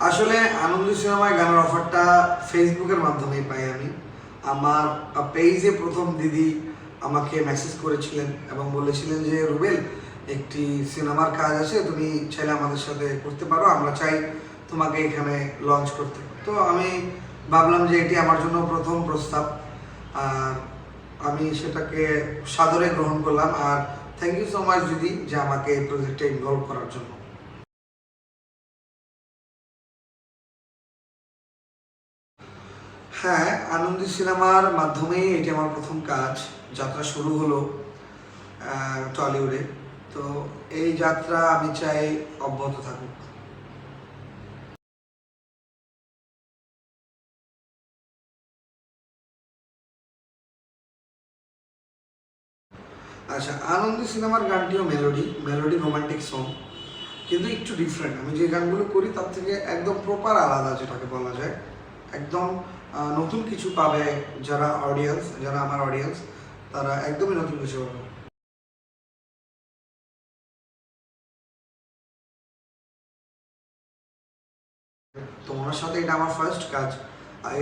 আসলে আনন্দ সিনেমায় গানের অফারটা ফেসবুকের মাধ্যমেই পাই আমি। আমার পেজে প্রথম দিদি আমাকে মেসেজ করেছিলেন এবং বলেছিলেন যে, রুবেল, একটি সিনেমার কাজ আছে, তুমি চাইলে আমাদের সাথে করতে পারো, আমরা চাই তোমাকে এখানে লঞ্চ করতে। তো আমি ভাবলাম যে এটি আমার জন্য প্রথম প্রস্তাব। আর আমি সেটাকে সাদরে গ্রহণ করলাম। আর থ্যাংক ইউ সো মাচ দিদি, যে আমাকে এই প্রজেক্টে ইনভলভ করার জন্য। হ্যাঁ আনন্দি সিনেমার মাধ্যমেই এটি আমার প্রথম কাজ। যাত্রা শুরু হলো টলিউডে। তো এই যাত্রা আমি চাই অব্যাহত থাকুক। আচ্ছা আনন্দি সিনেমার গানটিও মেলোডি মেলোডি রোমান্টিক সং কিন্তু একটু ডিফারেন্ট আমি যে গানগুলো করি, তার থেকে একদম প্রপার আলাদা, যেটাকে বলা যায়। একদম নতুন কিছু পাবে যারা অডিয়েন্স যারা আমার অডিয়েন্স তারা একদমই নতুন কিছু পাবে। তো ওনার সাথে এটা আমার ফার্স্ট কাজ।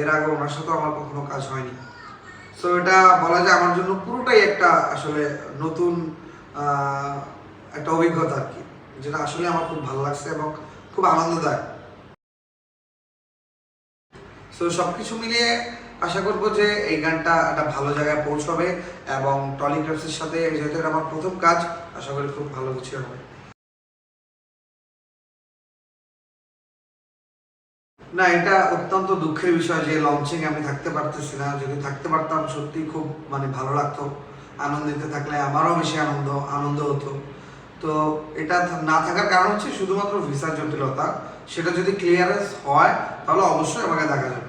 এর আগে ওনার সাথেও আমার কখনো কাজ হয়নি। সো এটা বলা যায় আমার জন্য পুরোটাই একটা আসলে নতুন একটা অভিজ্ঞতা আর কি, যেটা আসলে আমার খুব ভালো লাগছে এবং খুব আনন্দদায়ক। সো সব কিছু মিলিয়ে আশা করব যে এই গানটা একটা ভালো জায়গায় পৌঁছবে এবং টলিগ্রাফসের সাথে যেহেতু আমার প্রথম কাজ, আশা করি খুব ভালো কিছু হবে। না, এটা অত্যন্ত দুঃখের বিষয় যে লঞ্চিং আমি থাকতে পারতেছি না। যদি থাকতে পারতাম সত্যি খুব মানে ভালো লাগতো। আনন্দিত থাকলে আমারও বেশি আনন্দ আনন্দ হতো। তো এটা না থাকার কারণ হচ্ছে শুধুমাত্র ভিসার জটিলতা। সেটা যদি ক্লিয়ারেন্স হয়, তাহলে অবশ্যই আমাকে দেখা যাবে।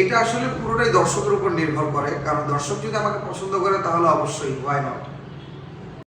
এটা আসলে পুরোটাই দর্শকের উপর নির্ভর করে। কারণ দর্শক যদি আমাকে পছন্দ করে, তাহলে অবশ্যই হোয়াই নট